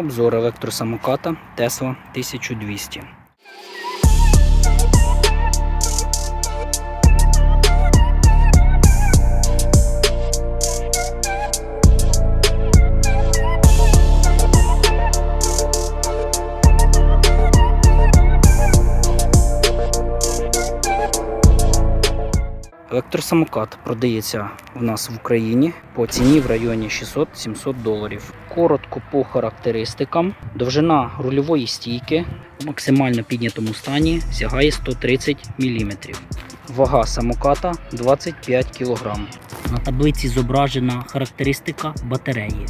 Обзор електросамоката Tesla 1200. Електросамокат продається у нас в Україні по ціні в районі 600-700 доларів. Коротко по характеристикам. Довжина рульової стійки в максимально піднятому стані сягає 130 мм. Вага самоката 25 кг. На таблиці зображена характеристика батареї.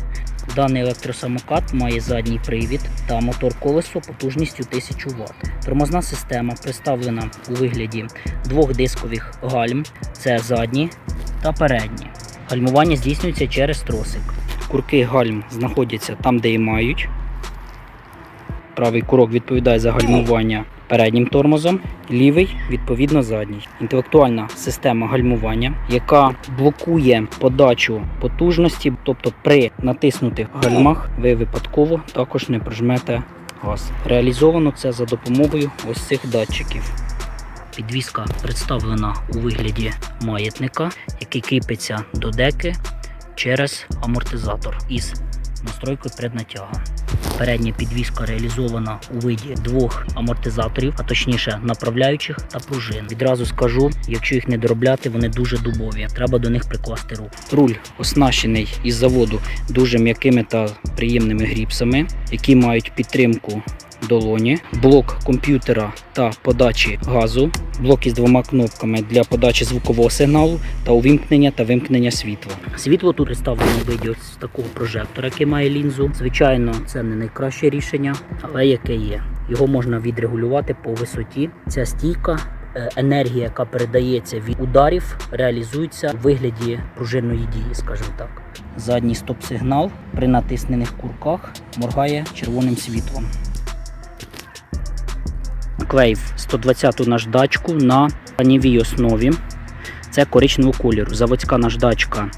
Даний електросамокат має задній привід та мотор колесо потужністю 1000 Вт. Тормозна система представлена у вигляді двох дискових гальм, це задні та передні. Гальмування здійснюється через тросик. Курки гальм знаходяться там, де і мають. Правий курок відповідає за гальмування переднім тормозом, лівий відповідно задній. Інтелектуальна система гальмування, яка блокує подачу потужності, тобто при натиснутих гальмах ви випадково також не прижмете газ. Реалізовано це за допомогою ось цих датчиків. Підвізка представлена у вигляді маятника, який кріпиться до деки через амортизатор із настройкою преднатяга. Передня підвізка реалізована у виді двох амортизаторів, а точніше направляючих та пружин. Відразу скажу, якщо їх не доробляти, вони дуже дубові. Треба до них прикласти руку. Руль оснащений із заводу дуже м'якими та приємними гріпсами, які мають підтримку долоні, блок комп'ютера та подачі газу, блок із двома кнопками для подачі звукового сигналу та увімкнення та вимкнення світла. Світло тут представлено в виді ось такого прожектора, який має лінзу. Звичайно, це не найкраще рішення, але яке є. Його можна відрегулювати по висоті. Ця стійка. е, Енергія, яка передається від ударів, реалізується в вигляді пружинної дії, скажімо так. Задній стоп-сигнал при натиснених курках моргає червоним світлом. Наклеїв 120 наждачку на панівій основі. Це коричневого кольору. Заводська наждачка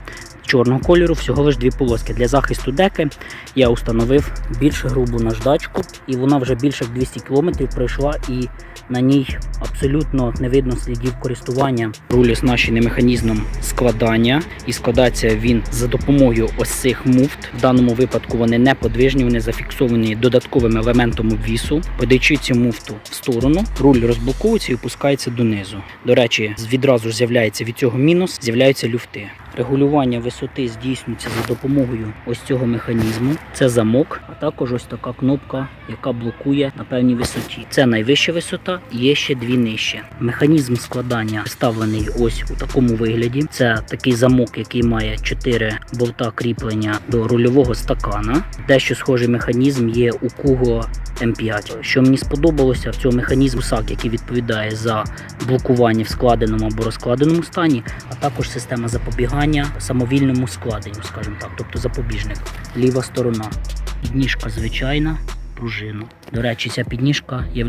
чорного кольору, всього лише дві полоски. Для захисту деки я установив більш грубу наждачку, і вона вже більше 200 км пройшла, і на ній абсолютно не видно слідів користування. Руль оснащений механізмом складання, і складається він за допомогою ось цих муфт. В даному випадку вони не подвижні, вони зафіксовані додатковим елементом обвісу. Подаючи цю муфту в сторону, руль розблоковується і опускається донизу. До речі, відразу з'являється від цього мінус, з'являються люфти. Регулювання висоти здійснюється за допомогою ось цього механізму. Це замок, а також ось така кнопка, яка блокує на певній висоті. Це найвища висота, є ще дві нижче. Механізм складання представлений ось у такому вигляді. Це такий замок, який має 4 болта кріплення до рульового стакана. Дещо схожий механізм є у Kugo М5. Що мені сподобалося в цьому механізму САК, який відповідає за блокування в складеному або розкладеному стані, а також система запобігання самовільному складенню, скажімо так, тобто запобіжник. Ліва сторона. Підніжка звичайна, пружина. До речі, ця підніжка є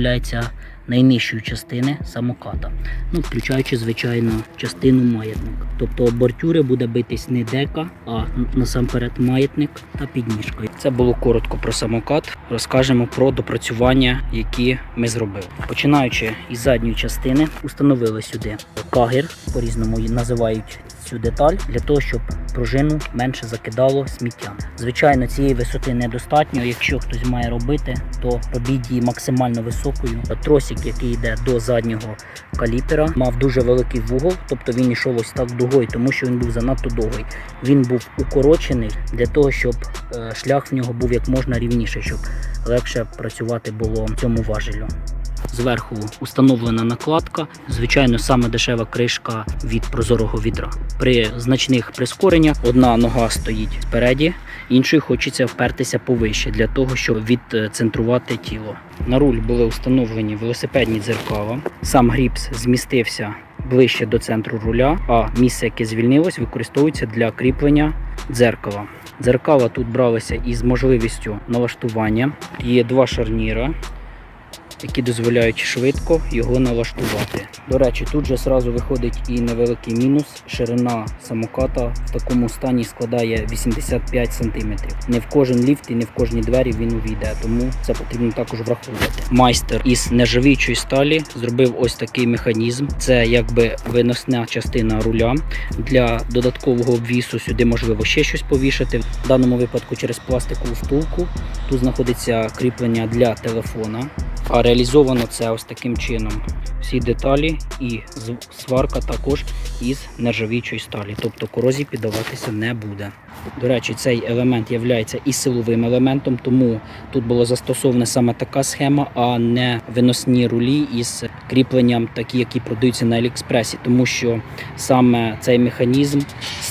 найнижчою частини самоката, ну, включаючи, звичайно, частину маятника. Тобто об бортюри буде битись не дека, а насамперед маятник та підніжка. Це було коротко про самокат. Розкажемо про допрацювання, які ми зробили. Починаючи із задньої частини, установили сюди кагер, по-різному її називають цю деталь, для того, щоб пружину менше закидало сміттям. Звичайно, цієї висоти недостатньо. Якщо хтось має робити, то робіть її максимально високою. Тросик, який йде до заднього каліпера, мав дуже великий вугол, тобто він йшов ось так дугою, тому що він був занадто довгий. Він був укорочений для того, щоб е, шлях в нього був як можна рівніший, щоб легше працювати було цьому важелю. Зверху установлена накладка, звичайно, саме дешева кришка від прозорого відра. При значних прискореннях одна нога стоїть спереді, іншою хочеться впертися повище для того, щоб відцентрувати тіло. На руль були встановлені велосипедні дзеркала. Сам гріпс змістився ближче до центру руля, а місце, яке звільнилось, використовується для кріплення дзеркала. Дзеркала тут бралися із можливістю налаштування. Є два шарніра які дозволяють швидко його налаштувати. До речі, тут же зразу виходить і невеликий мінус. Ширина самоката в такому стані складає 85 см. Не в кожен ліфт і не в кожні двері він увійде, тому це потрібно також враховувати. Майстер із нержавіючої сталі зробив ось такий механізм. Це якби виносна частина руля. Для додаткового обвісу сюди можливо ще щось повішати. В даному випадку через пластикову втулку. Тут знаходиться кріплення для телефона. А реалізовано це ось таким чином. Всі деталі і сварка також із нержавіючої сталі, тобто корозії піддаватися не буде. До речі, цей елемент є і силовим елементом, тому тут була застосована саме така схема, а не виносні рулі із кріпленням, такі, які продаються на Аліекспресі, тому що саме цей механізм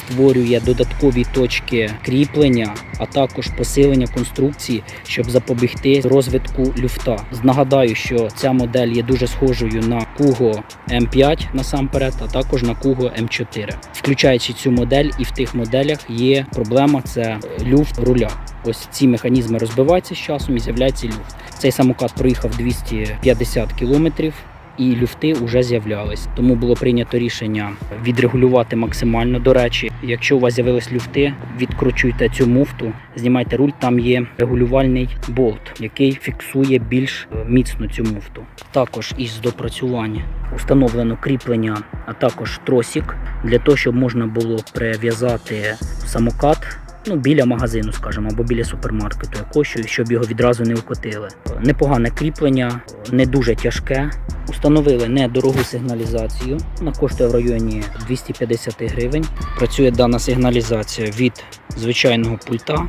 створює додаткові точки кріплення, а також посилення конструкції, щоб запобігти розвитку люфта. Нагадаю, що ця модель є дуже схожою на Kugo M5 насамперед, а також на Kugo M4. Включаючи цю модель, і в тих моделях є проблема це люфт руля. Ось ці механізми розбиваються з часом і з'являється люфт. Цей самокат проїхав 250 кілометрів. І люфти вже з'являлись, тому було прийнято рішення відрегулювати максимально. До речі, якщо у вас з'явились люфти, відкручуйте цю муфту, знімайте руль. Там є регулювальний болт, який фіксує більш міцно цю муфту. Також із допрацювання установлено кріплення, а також тросик для того, щоб можна було прив'язати самокат. Ну, біля магазину, скажімо, або біля супермаркету якогось, щоб його відразу не укотили. Непогане кріплення, не дуже тяжке. Установили недорогу сигналізацію. Вона коштує в районі 250 гривень. Працює дана сигналізація від звичайного пульта.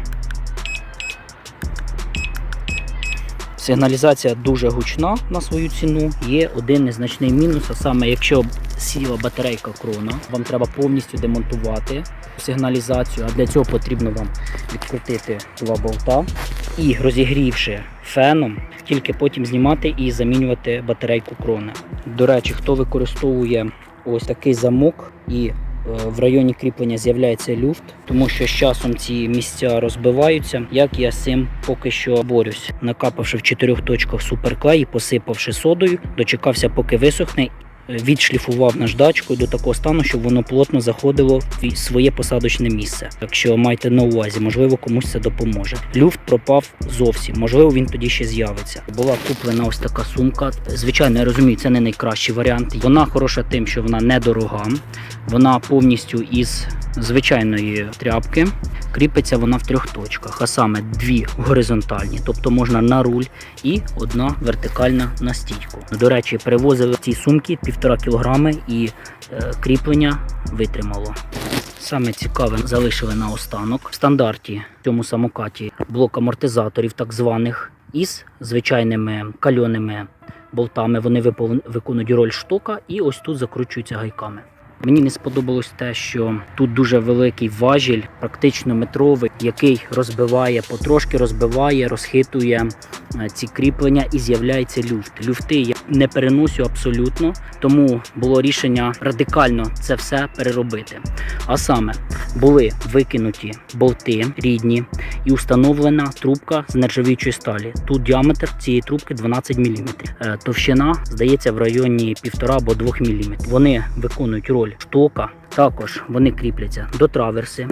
Сигналізація дуже гучна на свою ціну. Є один незначний мінус, а саме якщо сіла батарейка крона, вам треба повністю демонтувати сигналізацію, а для цього потрібно вам відкрутити два болта і розігрівши феном, тільки потім знімати і замінювати батарейку крони. До речі, хто використовує ось такий замок і е, в районі кріплення з'являється люфт, тому що з часом ці місця розбиваються. Як я з цим поки що борюсь, накапавши в чотирьох точках суперклей, і посипавши содою, дочекався, поки висохне. Відшліфував наждачкою до такого стану, щоб воно плотно заходило в своє посадочне місце. Якщо маєте на увазі, можливо, комусь це допоможе. Люфт пропав зовсім, можливо, він тоді ще з'явиться. Була куплена ось така сумка. Звичайно, я розумію, це не найкращий варіант. Вона хороша тим, що вона недорога, вона повністю із звичайної тряпки. Кріпиться вона в трьох точках, а саме дві горизонтальні, тобто можна на руль, і одна вертикальна на стійку. До речі, перевозили ці сумки півтора кілограми і е, кріплення витримало. Саме цікаве залишили на останок. В стандарті в цьому самокаті блок амортизаторів, так званих, із звичайними кальоними болтами. Вони виконують роль штока і ось тут закручуються гайками. Мені не сподобалось те, що тут дуже великий важіль, практично метровий, який розбиває, потрошки розбиває, розхитує е, ці кріплення і з'являється люфт. Люфти не переносю абсолютно, тому було рішення радикально це все переробити. А саме були викинуті болти рідні і установлена трубка з нержавіючої сталі. Тут діаметр цієї трубки 12 мм. Товщина здається в районі 1,5 або 2 мм. Вони виконують роль штока. Також вони кріпляться до траверси.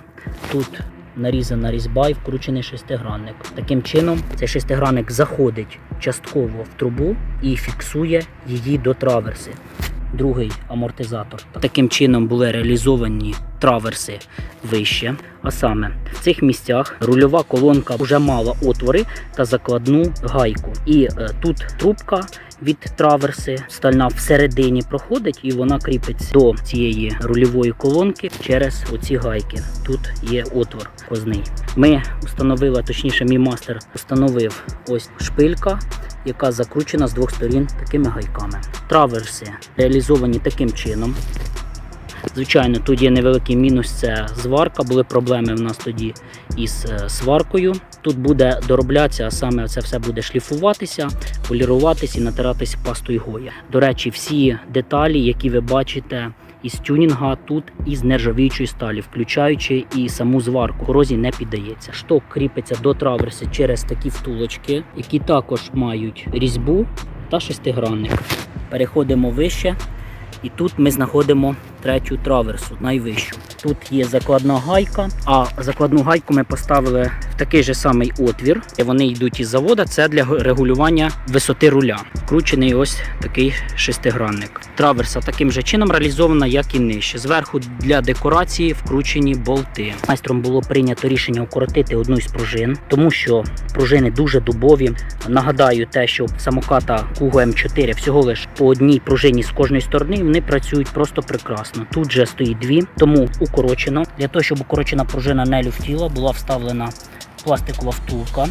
Тут нарізана різьба і вкручений шестигранник. Таким чином, цей шестигранник заходить частково в трубу і фіксує її до траверси. Другий амортизатор. Таким чином були реалізовані траверси вище. А саме в цих місцях рульова колонка вже мала отвори та закладну гайку. І е, тут трубка від траверси стальна всередині проходить, і вона кріпиться до цієї рульової колонки через оці гайки. Тут є отвор козний. Ми встановили, точніше, мій мастер встановив ось шпилька, яка закручена з двох сторін такими гайками. Траверси реалізовані таким чином. Звичайно, тут є невеликий мінус це зварка. Були проблеми в нас тоді із е, сваркою. Тут буде дороблятися, а саме це все буде шліфуватися, поліруватися і натиратися пастою гоя. До речі, всі деталі, які ви бачите із тюнінга, тут із нержавіючої сталі, включаючи і саму зварку. Корозії не піддається. Шток кріпиться до траверси через такі втулочки, які також мають різьбу. та шестигранник. Переходимо вище, і тут ми знаходимо третю траверсу, найвищу. Тут є закладна гайка, а закладну гайку ми поставили такий же самий отвір. Вони йдуть із завода. Це для регулювання висоти руля. Вкручений ось такий шестигранник. Траверса таким же чином реалізована, як і нижче. Зверху для декорації вкручені болти. Майстром було прийнято рішення укоротити одну із пружин, тому що пружини дуже дубові. Нагадаю, те, що самоката Kugo M4 всього лиш по одній пружині з кожної сторони вони працюють просто прекрасно. Тут же стоїть дві, тому укорочено. Для того, щоб укорочена пружина не люфтіла, була вставлена пластикова втулка,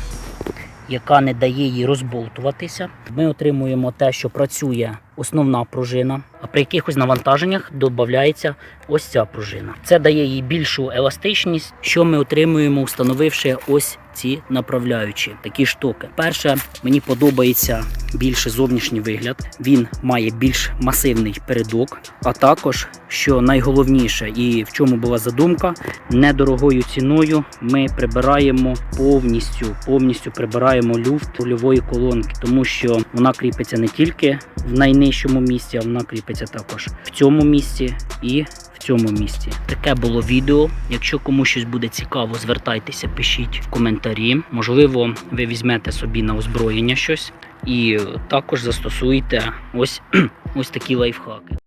яка не дає їй розболтуватися. Ми отримуємо те, що працює основна пружина, а при якихось навантаженнях додається ось ця пружина. Це дає їй більшу еластичність, що ми отримуємо, встановивши ось ці направляючі такі штуки. Перше, мені подобається більше зовнішній вигляд. Він має більш масивний передок, а також, що найголовніше і в чому була задумка, недорогою ціною ми прибираємо повністю, повністю прибираємо люфт рульової колонки, тому що вона кріпиться не тільки в найнижчому місці, а вона кріпиться також в цьому місці і цьому місці. Таке було відео. Якщо комусь щось буде цікаво, звертайтеся, пишіть в коментарі. Можливо, ви візьмете собі на озброєння щось і також застосуєте ось, ось такі лайфхаки.